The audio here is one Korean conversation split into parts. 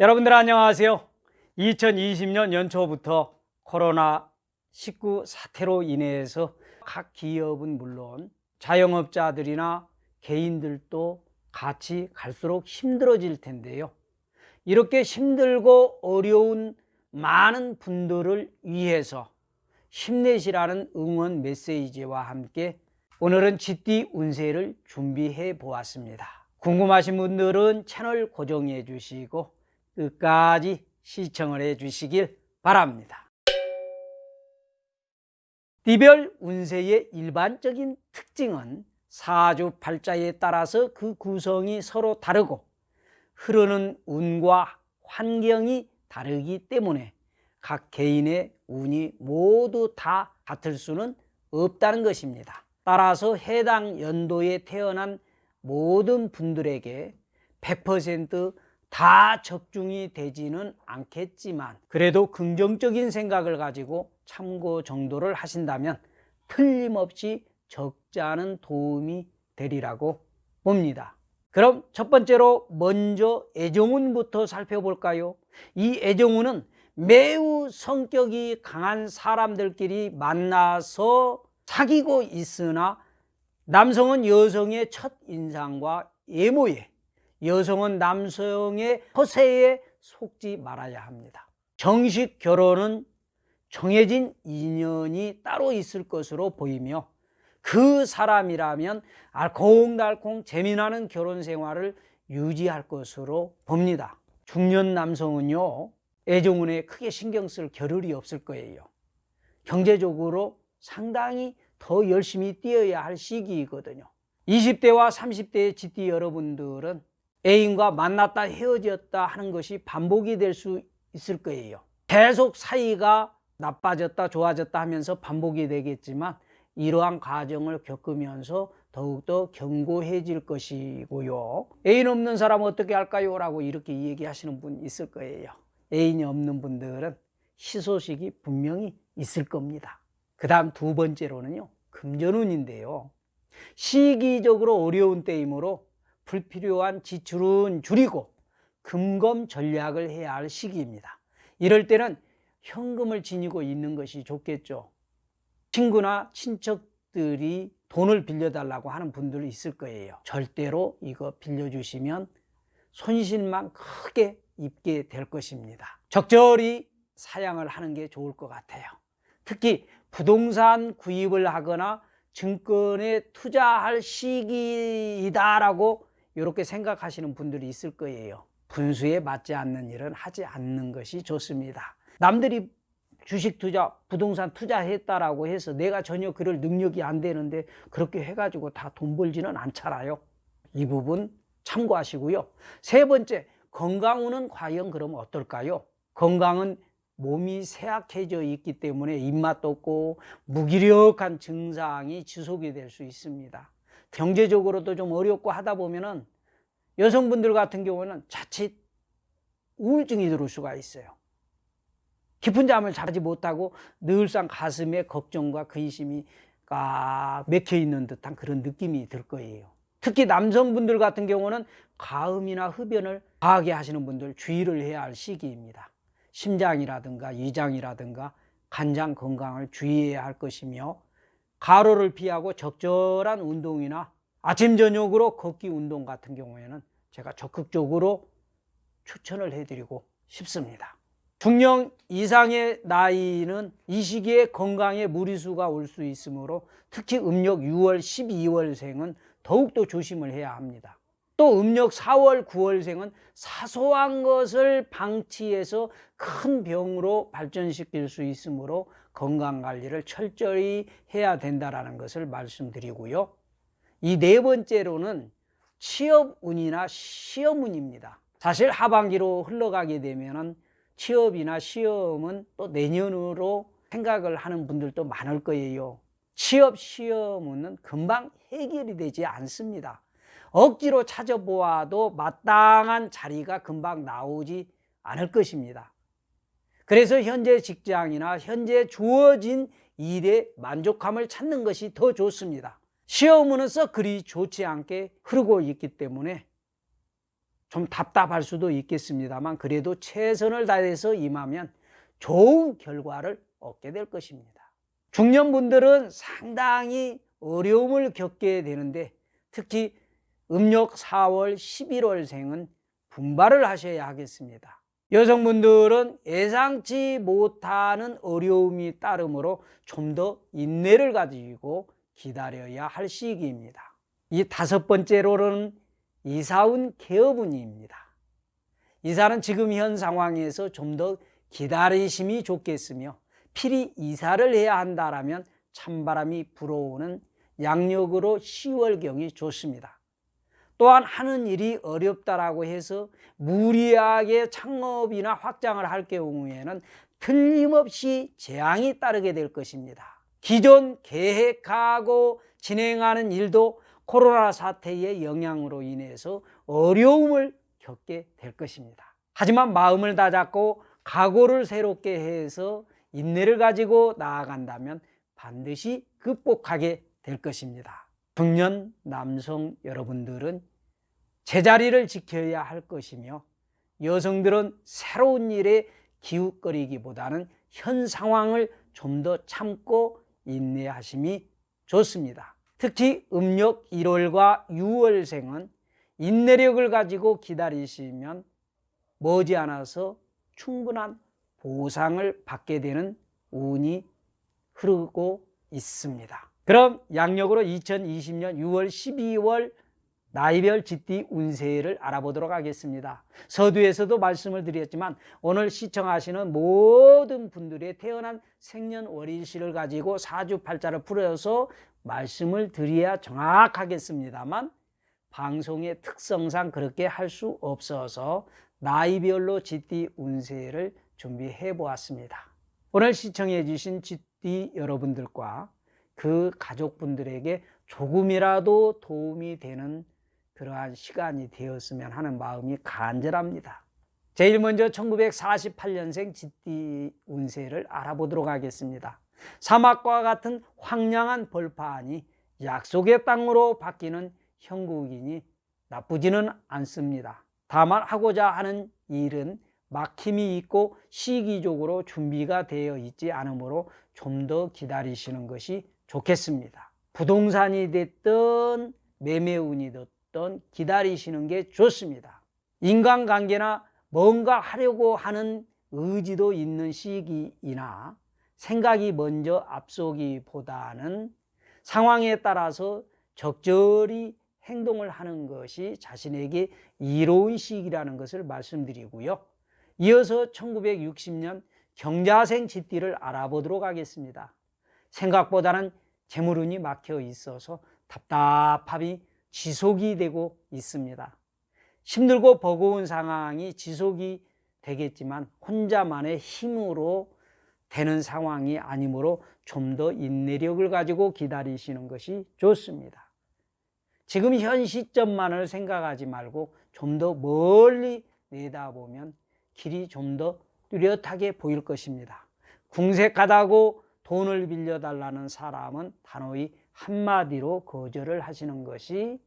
여러분들 안녕하세요. 2020년 연초부터 코로나19 사태로 인해서 각 기업은 물론 자영업자들이나 개인들도 같이 갈수록 힘들어질 텐데요. 이렇게 힘들고 어려운 많은 분들을 위해서 힘내시라는 응원 메시지와 함께 오늘은 GT 운세를 준비해 보았습니다. 궁금하신 분들은 채널 고정해 주시고 끝까지 시청을 해 주시길 바랍니다. 디별 운세의 일반적인 특징은 사주 팔자에 따라서 그 구성이 서로 다르고 흐르는 운과 환경이 다르기 때문에 각 개인의 운이 모두 다 같을 수는 없다는 것입니다. 따라서 해당 연도에 태어난 모든 분들에게 100% 다 적중이 되지는 않겠지만 그래도 긍정적인 생각을 가지고 참고 정도를 하신다면 틀림없이 적지 않은 도움이 되리라고 봅니다. 그럼 첫 번째로 먼저 애정운부터 살펴볼까요? 이 애정운은 매우 성격이 강한 사람들끼리 만나서 사귀고 있으나 남성은 여성의 첫 인상과 외모에 여성은 남성의 허세에 속지 말아야 합니다. 정식 결혼은 정해진 인연이 따로 있을 것으로 보이며 그 사람이라면 알콩달콩 재미나는 결혼 생활을 유지할 것으로 봅니다. 중년 남성은요, 애정운에 크게 신경 쓸 겨를이 없을 거예요. 경제적으로 상당히 더 열심히 뛰어야 할 시기이거든요. 20대와 30대의 GT 여러분들은 애인과 만났다 헤어졌다 하는 것이 반복이 될 수 있을 거예요. 계속 사이가 나빠졌다 좋아졌다 하면서 반복이 되겠지만 이러한 과정을 겪으면서 더욱더 견고해질 것이고요. 애인 없는 사람은 어떻게 할까요? 라고 이렇게 얘기하시는 분 있을 거예요. 애인이 없는 분들은 희소식이 분명히 있을 겁니다. 그 다음 두 번째로는요, 금전운인데요. 시기적으로 어려운 때이므로 불필요한 지출은 줄이고 금검 전략을 해야 할 시기입니다. 이럴 때는 현금을 지니고 있는 것이 좋겠죠. 친구나 친척들이 돈을 빌려달라고 하는 분들이 있을 거예요. 절대로 이거 빌려주시면 손실만 크게 입게 될 것입니다. 적절히 사양을 하는 게 좋을 것 같아요. 특히 부동산 구입을 하거나 증권에 투자할 시기이다라고 이렇게 생각하시는 분들이 있을 거예요. 분수에 맞지 않는 일은 하지 않는 것이 좋습니다. 남들이 주식 투자, 부동산 투자했다라고 해서 내가 전혀 그럴 능력이 안 되는데 그렇게 해가지고 다 돈 벌지는 않잖아요. 이 부분 참고하시고요. 세 번째, 건강운은 과연 그럼 어떨까요? 건강은 몸이 쇠약해져 있기 때문에 입맛도 없고 무기력한 증상이 지속이 될 수 있습니다. 경제적으로도 좀 어렵고 하다 보면은 여성분들 같은 경우는 자칫 우울증이 들을 수가 있어요. 깊은 잠을 자지 못하고 늘상 가슴에 걱정과 근심이 까 맥혀 있는 듯한 그런 느낌이 들 거예요. 특히 남성분들 같은 경우는 가음이나 흡연을 과하게 하시는 분들 주의를 해야 할 시기입니다. 심장이라든가 위장이라든가 간장 건강을 주의해야 할 것이며 가로를 피하고 적절한 운동이나 아침 저녁으로 걷기 운동 같은 경우에는 제가 적극적으로 추천을 해드리고 싶습니다. 중년 이상의 나이는 이 시기에 건강에 무리수가 올 수 있으므로 특히 음력 6월, 12월생은 더욱더 조심을 해야 합니다. 또 음력 4월, 9월생은 사소한 것을 방치해서 큰 병으로 발전시킬 수 있으므로 건강 관리를 철저히 해야 된다라는 것을 말씀드리고요. 이 네 번째로는 취업운이나 시험운입니다. 사실 하반기로 흘러가게 되면은 취업이나 시험은 또 내년으로 생각을 하는 분들도 많을 거예요. 취업 시험은 금방 해결이 되지 않습니다. 억지로 찾아보아도 마땅한 자리가 금방 나오지 않을 것입니다. 그래서 현재 직장이나 현재 주어진 일에 만족감을 찾는 것이 더 좋습니다. 썩 그리 좋지 않게 흐르고 있기 때문에 좀 답답할 수도 있겠습니다만 그래도 최선을 다해서 임하면 좋은 결과를 얻게 될 것입니다. 중년분들은 상당히 어려움을 겪게 되는데 특히 음력 4월, 11월생은 분발을 하셔야 하겠습니다. 여성분들은 예상치 못하는 어려움이 따르므로 좀 더 인내를 가지고 기다려야 할 시기입니다. 이 다섯 번째로는 이사운 개업운입니다. 이사는 지금 현 상황에서 좀 더 기다리심이 좋겠으며 필히 이사를 해야 한다라면 찬바람이 불어오는 양력으로 10월경이 좋습니다. 또한 하는 일이 어렵다라고 해서 무리하게 창업이나 확장을 할 경우에는 틀림없이 재앙이 따르게 될 것입니다. 기존 계획하고 진행하는 일도 코로나 사태의 영향으로 인해서 어려움을 겪게 될 것입니다. 하지만 마음을 다잡고 각오를 새롭게 해서 인내를 가지고 나아간다면 반드시 극복하게 될 것입니다. 중년 남성 여러분들은 제자리를 지켜야 할 것이며 여성들은 새로운 일에 기웃거리기보다는 현 상황을 좀 더 참고 인내하심이 좋습니다. 특히 음력 1월과 6월생은 인내력을 가지고 기다리시면 머지않아서 충분한 보상을 받게 되는 운이 흐르고 있습니다. 그럼 양력으로 2020년 6월 12월 나이별 지띠 운세를 알아보도록 하겠습니다. 서두에서도 말씀을 드렸지만 오늘 시청하시는 모든 분들의 태어난 생년월일시를 가지고 사주팔자를 풀어서 말씀을 드려야 정확하겠습니다만 방송의 특성상 그렇게 할 수 없어서 나이별로 지띠 운세를 준비해 보았습니다. 오늘 시청해 주신 지띠 여러분들과 그 가족분들에게 조금이라도 도움이 되는 그러한 시간이 되었으면 하는 마음이 간절합니다. 제일 먼저 1948년생 지띠 운세를 알아보도록 하겠습니다. 사막과 같은 황량한 벌판이 약속의 땅으로 바뀌는 형국이니 나쁘지는 않습니다. 다만 하고자 하는 일은 막힘이 있고 시기적으로 준비가 되어 있지 않으므로 좀 더 기다리시는 것이 좋겠습니다. 부동산이 됐든 매매운이 됐든 기다리시는 게 좋습니다. 인간관계나 뭔가 하려고 하는 의지도 있는 시기이나 생각이 먼저 앞서기보다는 상황에 따라서 적절히 행동을 하는 것이 자신에게 이로운 시기라는 것을 말씀드리고요. 이어서 1960년 경자생 지띠를 알아보도록 하겠습니다. 생각보다는 재물운이 막혀 있어서 답답함이 지속이 되고 있습니다. 힘들고 버거운 상황이 지속이 되겠지만 혼자만의 힘으로 되는 상황이 아니므로 좀 더 인내력을 가지고 기다리시는 것이 좋습니다. 지금 현 시점만을 생각하지 말고 좀 더 멀리 내다보면 길이 좀 더 뚜렷하게 보일 것입니다. 궁색하다고 돈을 빌려달라는 사람은 단호히 한마디로 거절을 하시는 것이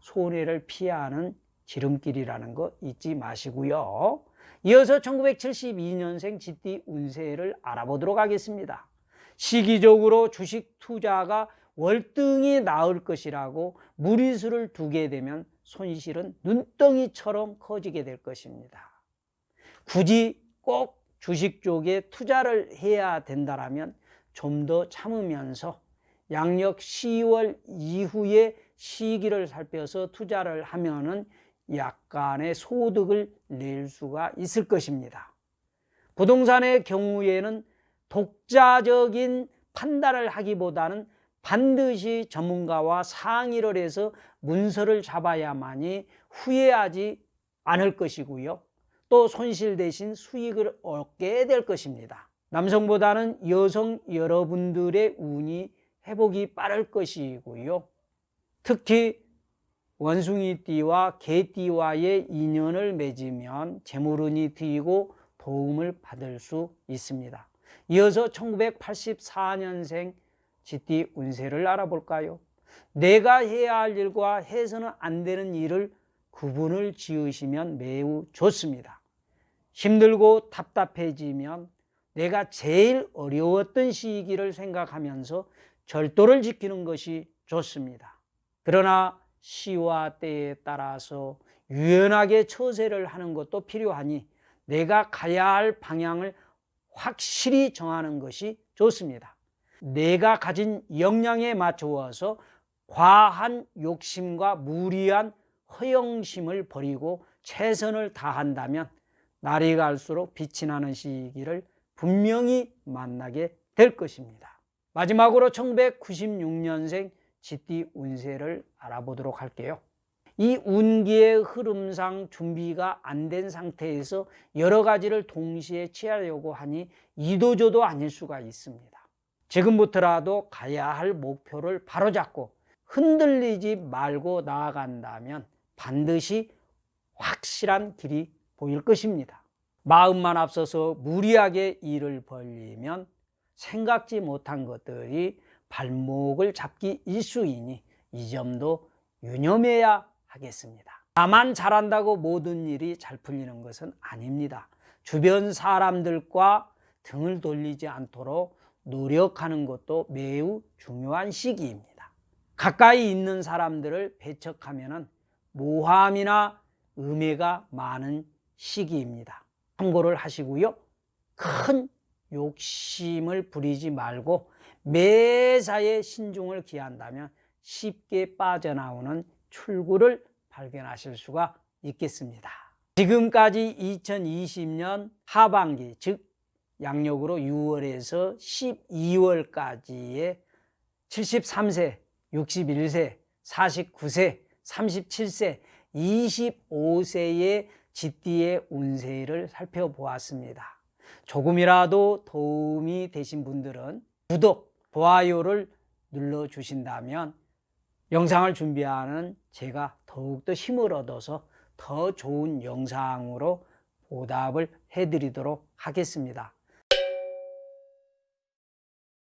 손해를 피하는 지름길이라는 거 잊지 마시고요. 이어서 1972년생 지띠 운세를 알아보도록 하겠습니다. 시기적으로 주식 투자가 월등히 나을 것이라고 무리수를 두게 되면 손실은 눈덩이처럼 커지게 될 것입니다. 굳이 꼭 주식 쪽에 투자를 해야 된다라면 좀 더 참으면서 양력 10월 이후에 시기를 살펴서 투자를 하면은 약간의 소득을 낼 수가 있을 것입니다. 부동산의 경우에는 독자적인 판단을 하기보다는 반드시 전문가와 상의를 해서 문서를 잡아야만이 후회하지 않을 것이고요. 또 손실 대신 수익을 얻게 될 것입니다. 남성보다는 여성 여러분들의 운이 회복이 빠를 것이고요. 특히 원숭이띠와 개띠와의 인연을 맺으면 재물운이 트이고 도움을 받을 수 있습니다. 이어서 1984년생 지띠 운세를 알아볼까요? 내가 해야 할 일과 해서는 안 되는 일을 구분을 지으시면 매우 좋습니다. 힘들고 답답해지면 내가 제일 어려웠던 시기를 생각하면서 절도를 지키는 것이 좋습니다. 그러나 시와 때에 따라서 유연하게 처세를 하는 것도 필요하니 내가 가야 할 방향을 확실히 정하는 것이 좋습니다. 내가 가진 역량에 맞추어서 과한 욕심과 무리한 허영심을 버리고 최선을 다한다면 날이 갈수록 빛이 나는 시기를 분명히 만나게 될 것입니다. 마지막으로 1996년생 쥐띠 운세를 알아보도록 할게요. 이 운기의 흐름상 준비가 안 된 상태에서 여러 가지를 동시에 취하려고 하니 이도저도 아닐 수가 있습니다. 지금부터라도 가야 할 목표를 바로잡고 흔들리지 말고 나아간다면 반드시 확실한 길이 보일 것입니다. 마음만 앞서서 무리하게 일을 벌리면 생각지 못한 것들이 발목을 잡기 일수이니 이 점도 유념해야 하겠습니다. 나만 잘한다고 모든 일이 잘 풀리는 것은 아닙니다. 주변 사람들과 등을 돌리지 않도록 노력하는 것도 매우 중요한 시기입니다. 가까이 있는 사람들을 배척하면 모함이나 음해가 많은 시기입니다. 참고를 하시고요. 큰 욕심을 부리지 말고 매사에 신중을 기한다면 쉽게 빠져나오는 출구를 발견하실 수가 있겠습니다. 지금까지 2020년 하반기, 즉 양력으로 6월에서 12월까지의 73세, 61세, 49세, 37세, 25세의 지띠의 운세를 살펴보았습니다. 조금이라도 도움이 되신 분들은 구독, 좋아요를 눌러주신다면 영상을 준비하는 제가 더욱더 힘을 얻어서 더 좋은 영상으로 보답을 해드리도록 하겠습니다.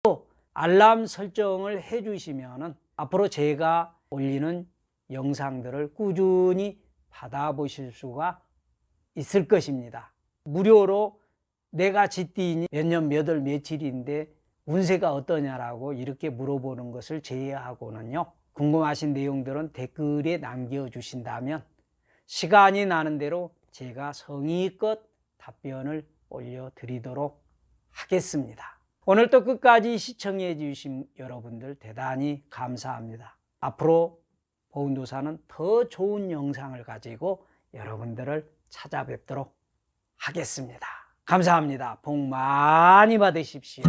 또 알람 설정을 해주시면 앞으로 제가 올리는 영상들을 꾸준히 받아보실 수가 있을 것입니다. 무료로 내가 지띠니 몇 년 몇 월 며칠인데 운세가 어떠냐라고 이렇게 물어보는 것을 제외하고는요. 궁금하신 내용들은 댓글에 남겨주신다면 시간이 나는 대로 제가 성의껏 답변을 올려드리도록 하겠습니다. 오늘도 끝까지 시청해 주신 여러분들 대단히 감사합니다. 앞으로 보은도사는 더 좋은 영상을 가지고 여러분들을 찾아뵙도록 하겠습니다. 감사합니다. 복 많이 받으십시오.